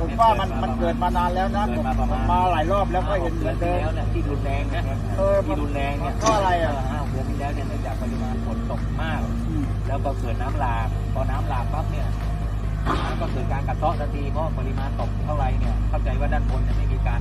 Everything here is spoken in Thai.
ผมว่ามันมันเกิดมานานแล้วนะเกิมดมาประมาณ มาหลายรอบแล้วก็เห็นเหดมือนเดิม แล้วเนี่ยที่รุนแรงนะเออที่รุนแรงเนี่ยเพราะอะไรอะ ห้าเดือนที่แล้วเนี่ยเนื่องจากปริมาณฝนตกมาก อืมแล้วก็เกิดน้ำหลากพอน้ำหลากปั๊บเนี่ยมันก็เกิดการกัดเซาะทันทีเพราะปริมาณตกเท่าไหรเนี่ยเข้าใจว่าด้านบนเนี่ยไม่มีการ